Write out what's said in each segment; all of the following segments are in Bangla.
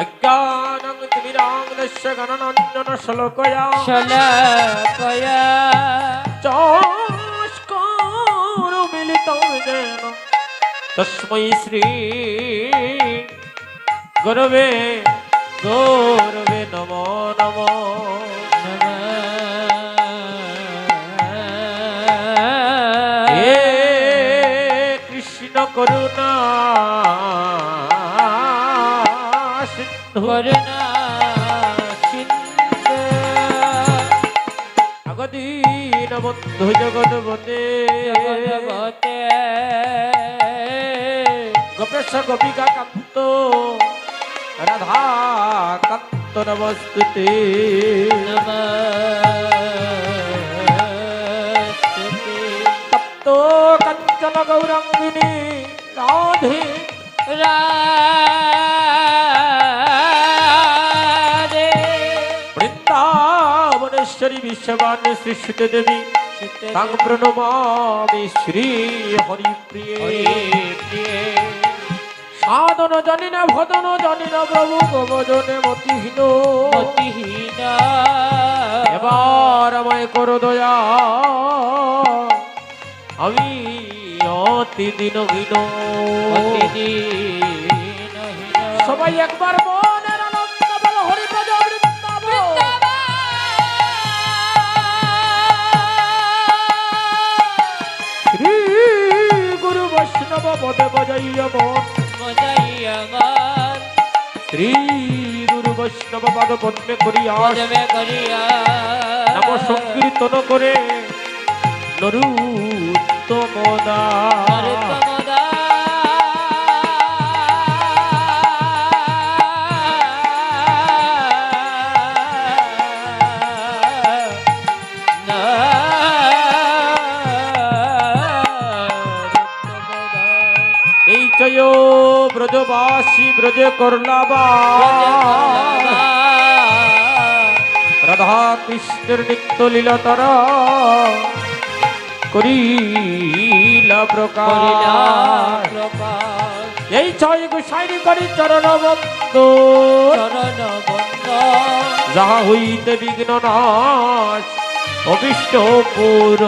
অজ্ঞানং তিমিরাঙ্গস্য গণনন্দন শ্লোকয়া। চস্কর মিলিতং যেন। তস্मै শ্রী গুরবে গৌরবে নম নম। সিন্ধু আগদীন বন্ধু জগৎ বনে গোপেশ গোপিকা কান্ত। রাধা কান্ত নমস্তুতে। তপ্ত কাঞ্চন গৌরাঙ্গিনী। রাধে। বৃন্দাবনেশ্বরী বিশ্ববান শ্রী দেবী। তাং প্রণমামি শ্রী হরিপ্রিয়ে। সাধন জানি না ভদন জানি না প্রভু গোবজনে মতিহীন। এবার আমায় করো দয়া। আমি অতি দিন সবাই একবার মনের পদে বজাইয়া মন শ্রী গুরু বৈষ্ণব পদ পদ্মে করিয়া। নাম সংকীর্তন করে। নরুত্তম এই ব্রজবাসী ব্রজে করলাবা রাধা কৃষ্ণের নিত্য লীলা তারা করিলা প্রকাশ। এই ছয় গোসাইনি করি চরণ বন্ধ যাহা হইতে বিঘ্ন নাশ। অবিষ্ট পুর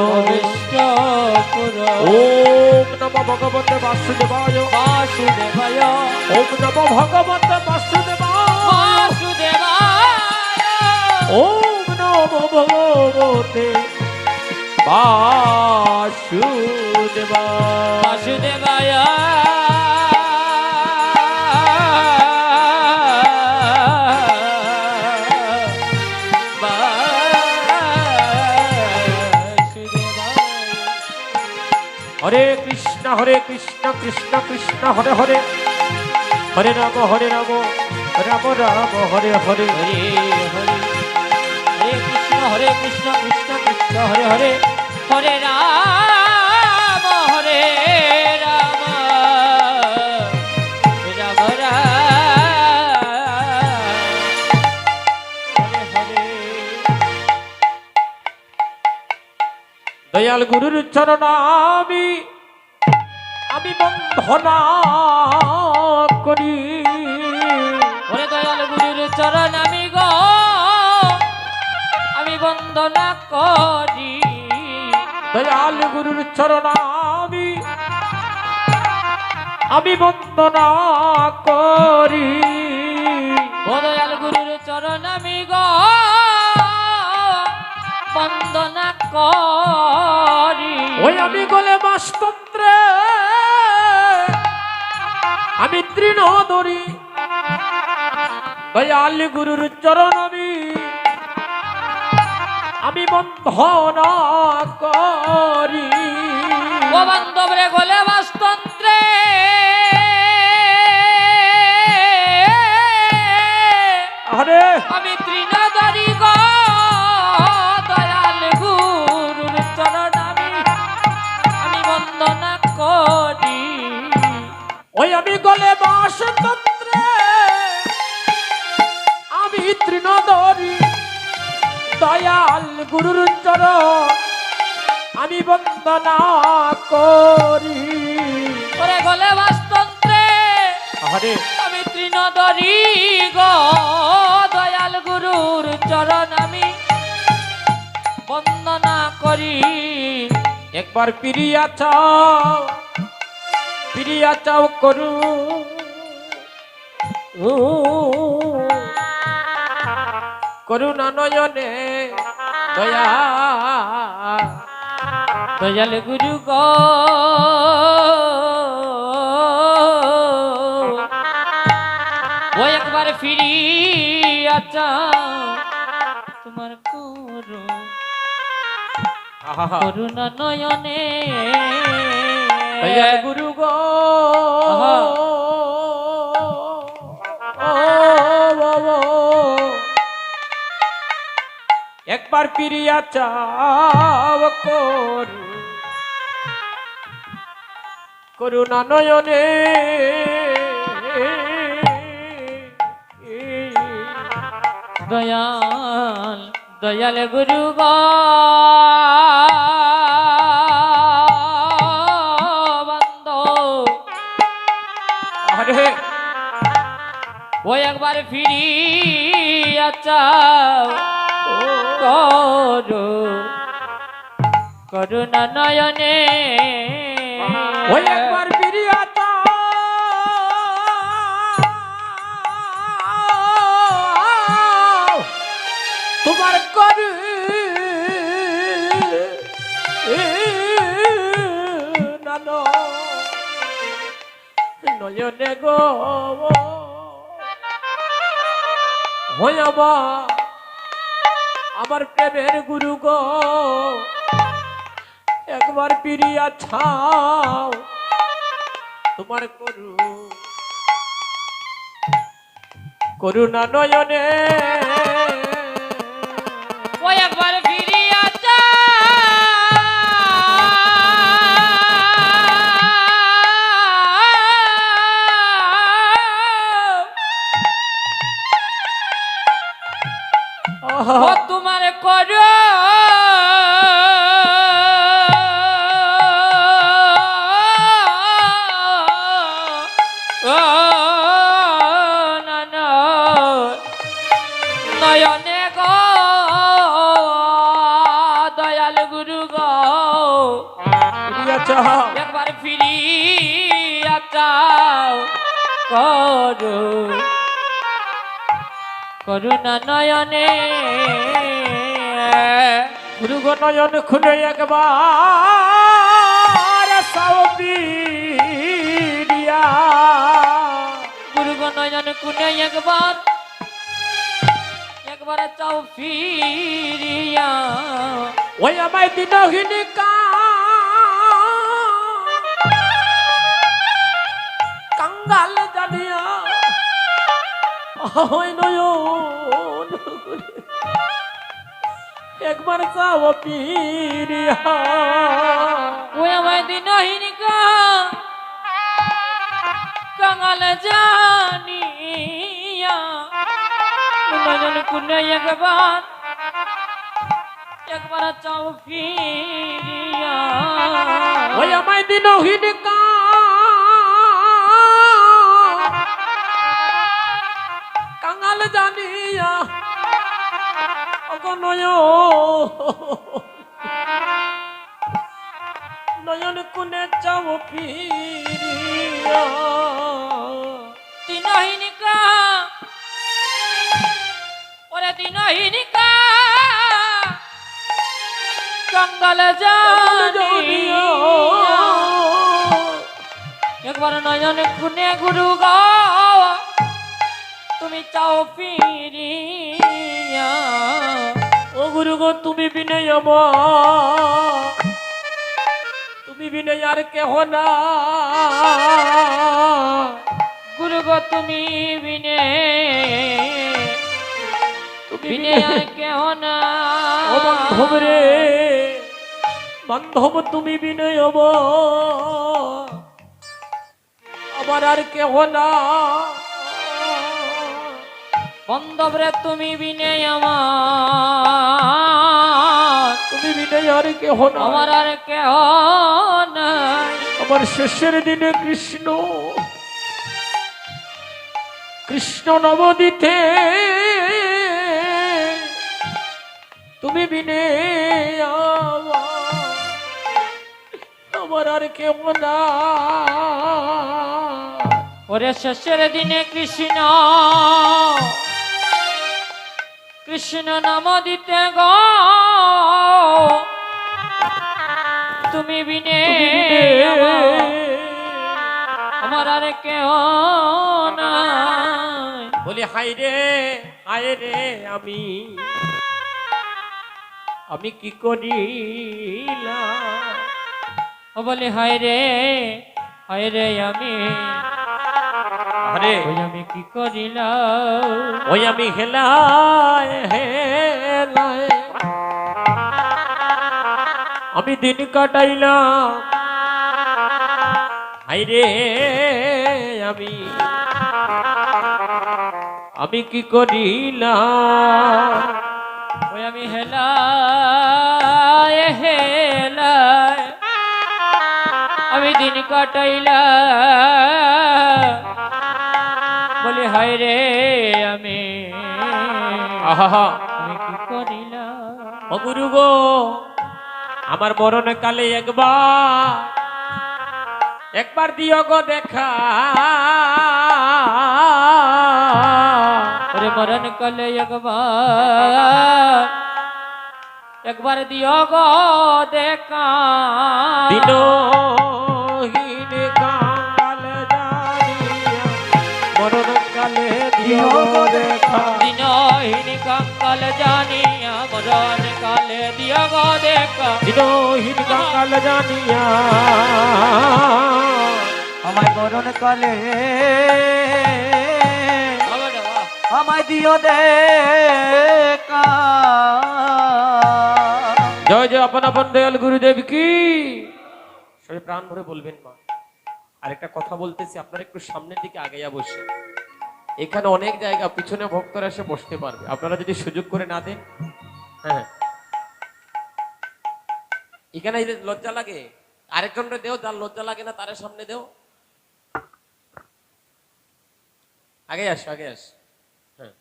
ওম নম ভগবতে বাসুদেবায়। বাসুদেবায়। ওম নম ভগবতে বাসুদেবায়। ওম নম ভগবতে বাসুদেবায়। বাসুদেবায়। হরে কৃষ্ণ কৃষ্ণ কৃষ্ণ, হরে হরে। হরে রাম হরে রাম রাম রাম, হরে হরে। হরে হরে। হরে কৃষ্ণ হরে কৃষ্ণ কৃষ্ণ কৃষ্ণ, হরে হরে। হরে রাম হরে রাম। দয়াল গুরুর চরণ আমি বন্ধনা করি। ওরে দয়াল গুরুর চরণ আমি গো আমি বন্দনা করি। দয়াল গুরুর চরণ আমি আমি বন্দনা করি। ও দয়াল গুরুর চরণ আমি গো বন্দনা করি। ওই আমি গলে বাসতন্ত্রে আমি তৃণ ধরি দয়াল গুরুর চরণ আমি আমি বন্ধনা করি ও বান্ধব রে গলে আমি গলে বাসতন্ত্রে আমি তৃণধরি দয়াল গুরুর চরণ আমি বন্দনা করি। ওরে গলে বাস্তন্ত্রে আরে আমি তৃণধরি গো দয়াল গুরুর চরণ আমি বন্দনা করি। একবার পিরিয়া চাও পিরিয়া চাও করু। ও, করুণা নয়নে দয়া। দয়াল গুরু গো। ও একবার ফিরি আচ্ছা তোমার করু। করুণা নয়নে। গুরু গো। একবার পিরিয়া চাও করু। করুণা নয়নে। দয়াল দয়াল গুরু গো। ও একবার ফিরি চাও। করো করুণা নয়নে। ওই একবার চাও। তোমার করু। নয়নে গো হয় আমার প্রেমের গুরু গো একবার পিরিয়া ছাও। তোমার করু করুণা নয়নে। একবার ফিরি করো। করুণা নয়নে। গুরু নয়ন খুলে একবার সাও পিরিয়া গুরু নয়ন কুনে একবার। একবার চাও ফিরিয়া। ওই আমায় দিনহীনি কা কাঙ্গাল নয়ন। একবার পিরিয়া। ওই আমায় দিনহীনিকা কাঙাল জানিয়া। নয়ন কুনে একবার একবার চাও ফিরিয়া ওই আমায় দিনহীনি কা কাঙ্গাল জানিয়া নয়ন কুনে যাও পিরিয়া দিনহীনিকা, ওরে দিনহীনিকা কাঙ্গাল জানিয়া। একবার নয়ন খুনে গুরু গো তুমি চাও ফিরিয়া। ও গুরু গো তুমি বিনয় তুমি বিনয় আর কেহ না। গুরু গো তুমি বিনে বিনে আর কেহ না। ও বান্ধব রে। বান্ধব তুমি বিনয় আমার আর কেহ না। বন্ধবরে তুমি বিনে আমার। তুমি বিনয় আর কেহ আমার আর কেহ নাই। আমার শেষের দিনে কৃষ্ণ কৃষ্ণ নবদিতে তুমি বিনে আমার। আর কেউ না ওরে শেষের দিনে কৃষ্ণ কৃষ্ণ নাম দিতে গ। তুমি বিনে আমার আর কেহ নাই। বলি হাই রে হায় রে আমি। আমি কি করিলাম বলে হায় রে হায় রে আমি। ওই আমি কি করিলাম? ওই আমি হেলায় হেলায়। আমি দিন কাটাইলাম। হাইরে, আমি। আমি কি করিলাম? ওই আমি হেলায় হেলায়। আমি দিন কাটাইলাম। হায় রে আমি। আমি কি করিলাম? গুরু গো, আমার মরণ কালে একবার একবার দিও গো দেখা। ওরে মরণ কালে একবার একবার দিও গো দেখা। দিনহীন কাঙ্কাল জানিয়া মরণ কালে দিও গো দেখা। দিনহীন কাল জানিয়া। আমায় মরণ কালে। আমায় দিও দেখা। জয় জয় আপন আপন দয়াল গুরুদেব কি? সবাই প্রাণ ভরে বলবেন মা। আরেকটা কথা বলতেছি আপনারা একটু সামনের দিকে আগাইয়া বসে এখানে অনেক জায়গা, পিছনে ভক্তরা এসে বসতে পারবে। আপনারা যদি সুযোগ করে না দেন। হ্যাঁ এখানে লজ্জা লাগে আরেকজনকে দেও, যার লজ্জা লাগে না, তার সামনে দেও। আগে আস আগে আস। হ্যাঁ।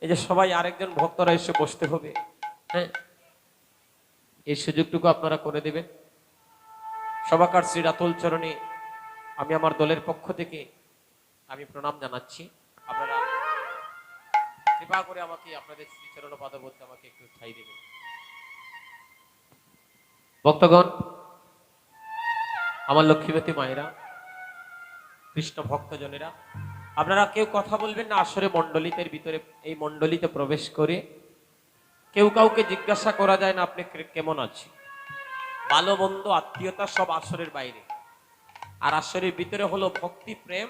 এই যে সবাই আরেকজন ভক্তরা এসে বসতে হবে। হ্যাঁ। এই সুযোগটুকু আপনারা করে দেবেন। সবাকার শ্রী রাতুল চরণে আমি আমার দলের পক্ষ থেকে আমি প্রণাম জানাচ্ছি। আপনারা কৃপা করে আমাকে, আপনাদের শ্রীচরণ পাদবর্তে আমাকে একটু ঠাই দেবেন। ভক্তগণ, আমার লক্ষ্মীবতী মায়েরা, কৃষ্ণ ভক্তজনেরা, আপনারা কেউ কথা বলবেন না, আসরে মণ্ডলিতের ভিতরে, এই মণ্ডলিতে প্রবেশ করে কেউ কাউকে জিজ্ঞাসা করা যায় না, আপনি কেমন আছে ভালো, মন্দ, আত্মীয়তা সব আসরের বাইরে। আর আসরের ভিতরে হলো ভক্তি প্রেম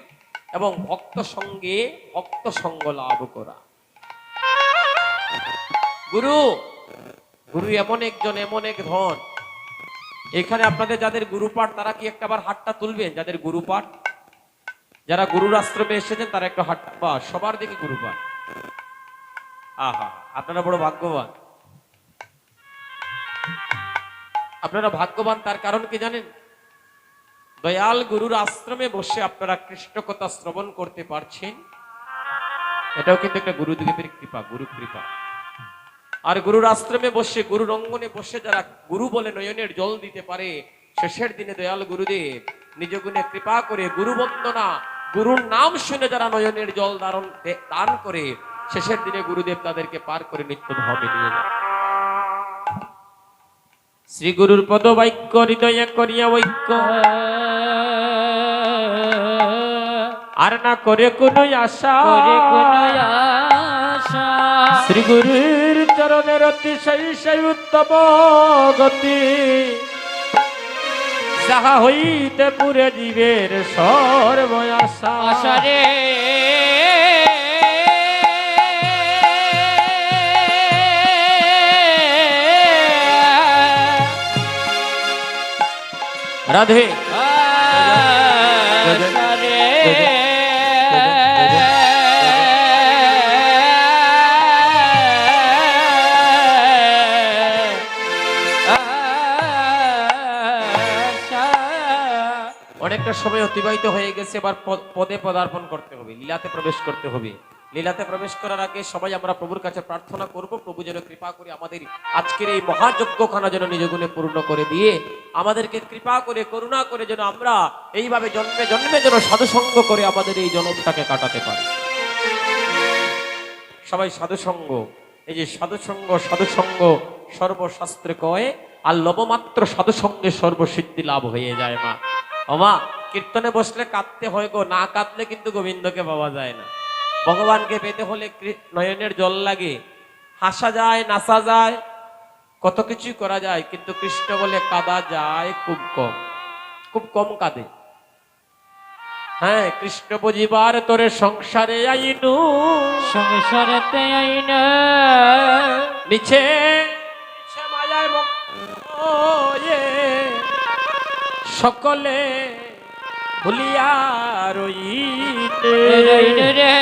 এবং ভক্ত সঙ্গে ভক্ত সঙ্গ লাভ করা। গুরু গুরু এমন একজন, এমন এক ধন। এখানে আপনাদের যাদের গুরু পাঠ তারা কি একটা বার হাতটা তুলবেন? যাদের গুরু পাঠ যারা গুরুর আশ্রমে এসেছেন, তারা একটা হাতটা বা সবার দিকে গুরু পাঠ আহা, আপনারা বড় ভাগ্যবান। আপনারা ভাগ্যবান তার কারণ কি জানেন? দয়াল গুরুর আশ্রমে বসে আপনারা কৃষ্ণ কথা শ্রবণ করতে পারছেন। এটাও কিন্তু একটা গুরুদেবের কৃপা, গুরু কৃপা। আর গুরুর আশ্রমে বসে, গুরুর অঙ্গনে বসে যারা গুরু বলে নয়নের জল দিতে পারে, শেষের দিনে দয়াল গুরুদেব নিজ গুণে কৃপা করে গুরু বন্দনা, গুরুর নাম শুনে যারা নয়নের জল দান করে, শেষের দিনে গুরুদেব তাদেরকে পার করে নিত্য ধামে নিয়ে যায় শ্রী গুরুর পদ বাক্য হৃদয়ে করিয়া ঐক্য। আর না করে কোনো আশা। করে কোনো আশা। শ্রী গুরুর চরণের অতিশয় সেই উত্তম গতি। যাহা হইতে পুরে জীবের সর্বয়াশা আশা রে রাধে। অনেকটা সময় অতিবাহিত হয়ে গেছে, এবার পদে পদার্পণ করতে হবে, লীলাতে প্রবেশ করতে হবে। লীলাতে প্রবেশ করার আগে সবাই আমরা প্রভুর কাছে প্রার্থনা করব, প্রভু যেন কৃপা করে আমাদের আজকের এই মহাযজ্ঞখানা যেন নিজ গুণে পূর্ণ করে দিয়ে আমাদেরকে কৃপা করে, করুণা করে যেন আমরা এইভাবে জন্মে জন্মে যেন সাধুসঙ্গ করে আমাদের এই জন্মটাকে কাটাতে পারি। সবাই সাধুসঙ্গ, এই যে সাধুসঙ্গ সাধুসঙ্গ সর্বশাস্ত্রে কয়, আর লবমাত্র সাধুসঙ্গে সর্বসিদ্ধি লাভ হয়ে যায় মা। ওমা কীর্তনে বসলে কাঁদতে হয় গো, না কাঁদলে কিন্তু গোবিন্দকে পাওয়া যায় না। ভগবানকে পেতে হলে নয়নের জল লাগে। হাসা যায় নাচা যায় কত কিছু করা যায় কিন্তু কৃষ্ণ বলে কাঁদা যায় খুব কম। খুব কম কাঁদে। হ্যাঁ কৃষ্ণ বুঝিবার তোরে সংসারে আইনু। সংসারতে আইনা। হয়ে সকলে ভুলিয়া রইতে। রে।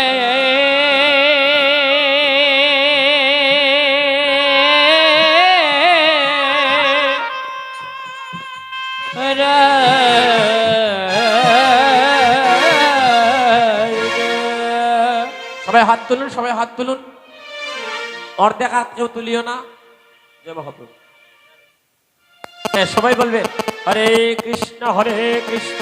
সবাই হাত তুলুন সবাই হাত তুলুন। অর্ধেক হাত কেউ তুলিও না। জয় মহাপ্রভু। হ্যাঁ সবাই বলবে হরে কৃষ্ণ হরে কৃষ্ণ।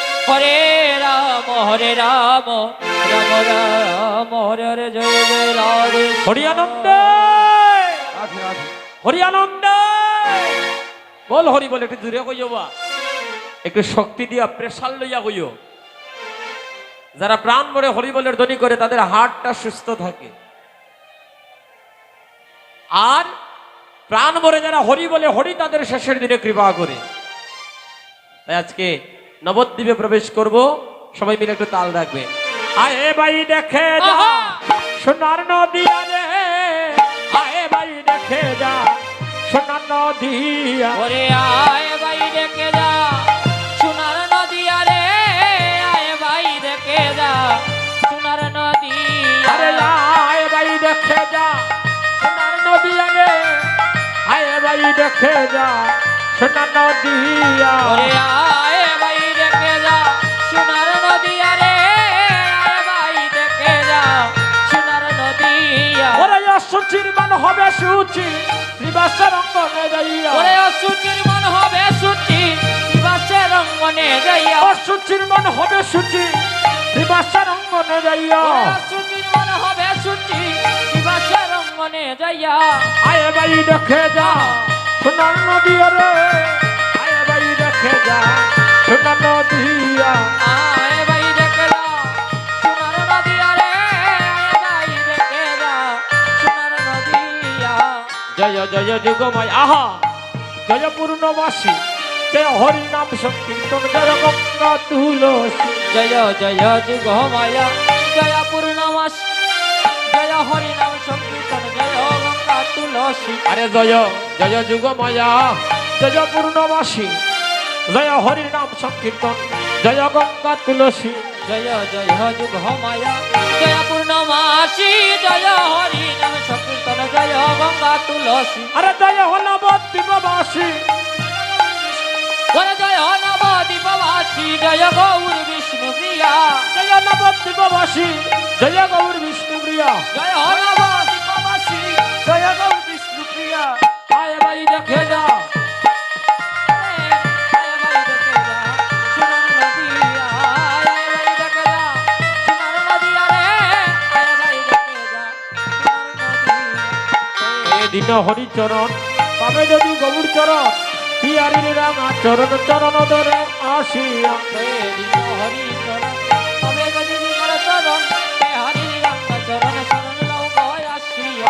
হরে রাম হরে রাম রাম রাম হরে হরে জয় জয় রাধে হরি আনন্দ! হরি আনন্দ! বল হরি বল একটু দূরে কইও বা। একটু শক্তি দিয়া প্রেশার লইয়া কইও। যারা প্রাণ মরে হরি বলের ধ্বনি করে তাদের হার্টটা সুস্থ থাকে। আর প্রাণ মরে যারা হরি বলে হরি তাদের শেষের দিনে কৃপা করে। তাই আজকে নবদ্বীপে প্রবেশ করব। সবাই মিলে একটু তাল রাখবে। আয়ে ভাই দেখে যা! সোনার নদী আরে আয়ে ভাই দেখে যা। সোনার নদিয়া ওরে আয় ভাই দেখে যা। সোনার নদী আরে আয় ভাই দেখে যা। সোনার নদী আরে আয়ে ভাই দেখে যা। সোনার নদী আরে আয়ে ভাই দেখে যা। সোনার নদিয়া ওরে আয় অসুচির মান হবে সুচি। নিবাসের অঙ্গনে যাইয়া। ওরে অসুচির মন হবে সুচি দিবাসের রঙ্গনে যাইয়া। অসুচির মান হবে সুচি নিবাসের অঙ্গনে যাইয়া। অসুচির মন হবে সুচি দিবাসের রঙ্গনে যাইয়া। আয়ে ভাই দেখে যা সোনার নদী রে। আয়ে ভাই দেখে যা সোনার নদিয়া জয় জয় যুগময়। আহা! জয় পূর্ণবাসী জয় হরি নাম সংকীর্তন জয় গঙ্গা তুলসী। জয় জয় যুগ জয় পূর্ণমাস জয় হরি নাম সংকীর্তন জয় গঙ্গা তুলসী। আরে জয় জয় যুগময়া জয় পূর্ণবাসী জয় হরি নাম সংকীর্তন, জয় গঙ্গা তুলসী। জয় জয় যুগ মায়া জয় পূর্ণমাসী জয় হরি নাম সংকীর্তন জয় গঙ্গা তুলসী আরে জয় নবদ্বীপবাসী ওরে জয় নবদ্বীপবাসী জয় গৌর বিষ্ণু প্রিয়া জয় নবদ্বীপবাসী জয় গৌর বিষ্ণু প্রিয়া জয় নবদ্বীপবাসী হরিচরণ পাবে যদি গৌর চরণ পিয়ারির রাঙা চরণ চরণ ধরে আসিয়া হয়ে দিন হরি চরণ চরণ হে চরণ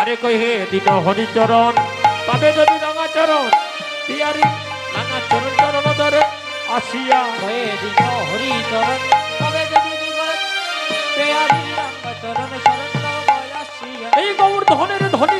আরে কই হে দিন হরিচরণ তবে যদি রাঙা চরণ পিয়ারি রাঙা চরণ চরণ ধরে আসিয়া হয়ে দিন হরি চরণ যদি হে এই গৌর ধনের ধনী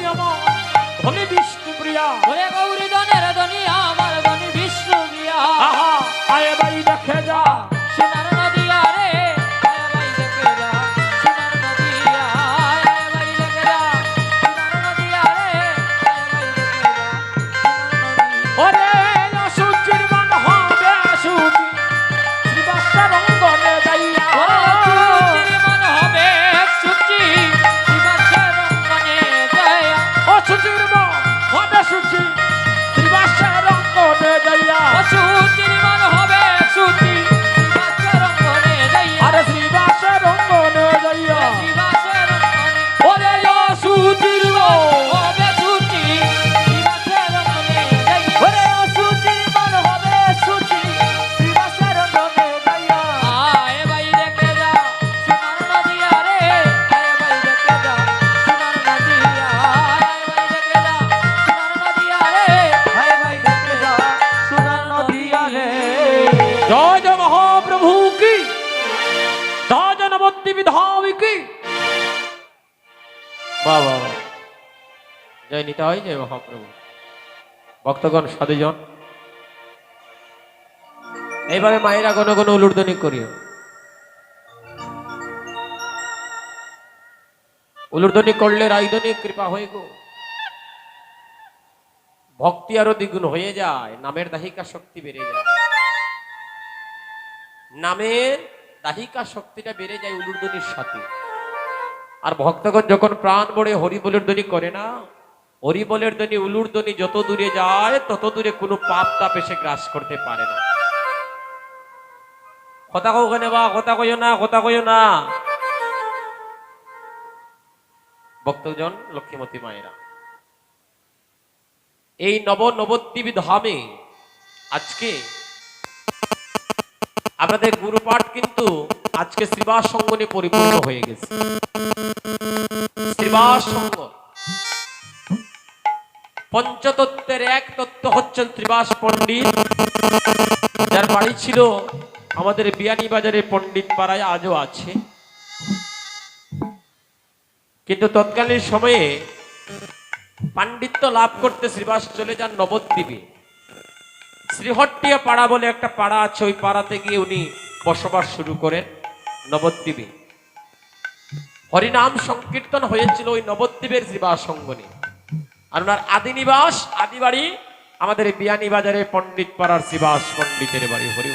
ভক্তগণ, সাধুজন। এইভাবে মায়েরা গণ গণ উলুর্দনি করিও। উলুর্দনি করলে রাইদনি কৃপা হয়ে গো। ভক্তি আরও দ্বিগুণ হয়ে যায়, নামের দাহিকা শক্তি বেড়ে যায়। নামের দাহিকা শক্তিটা বেড়ে যায় উলুর্দনির সাথে। আর ভক্তগণ যখন প্রাণ ভরে হরি বলের করে না হরি বলের ধ্বনি, উলুর ধ্বনি যত দূরে যায়, তত দূরে কোনো পাপ তাপ এসে গ্রাস করতে পারে না। কথা কেন বা, কথা কইও না, কথা কইও না। ভক্তজন লক্ষ্মীমতী মায়েরা, এই নব নবদ্বীপ ধামে আজকে আপনাদের গুরুপাঠ কিন্তু আজকে শ্রীবাস সঙ্গনে পরিপূর্ণ হয়ে গেছে। শ্রীবাস সঙ্গ পঞ্চতত্ত্বের এক তত্ত্ব হচ্ছেন ত্রিবাস পণ্ডিত। যার বাড়ি ছিল আমাদের বিয়ানী বাজারের পণ্ডিত পাড়ায় আজও আছে। কিন্তু তৎকালীন সময়ে পাণ্ডিত্য লাভ করতে শ্রীবাস চলে যান নবদ্বীপে। শ্রীহট্টিয়া পাড়া বলে একটা পাড়া আছে, ওই পাড়াতে গিয়ে উনি বসবাস শুরু করেন নবদ্বীপে। হরিনাম সংকীর্তন হয়েছিল ওই নবদ্বীপের শ্রীবাস সঙ্গনে আর ওনার আদি নিবাস, আদি বাড়ি, আমাদের বিয়ানি বাজারে পণ্ডিত পাড়ার শিবাস পণ্ডিতের বাড়ি, হরি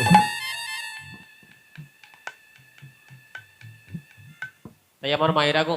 তাই আমার মায়ের আগো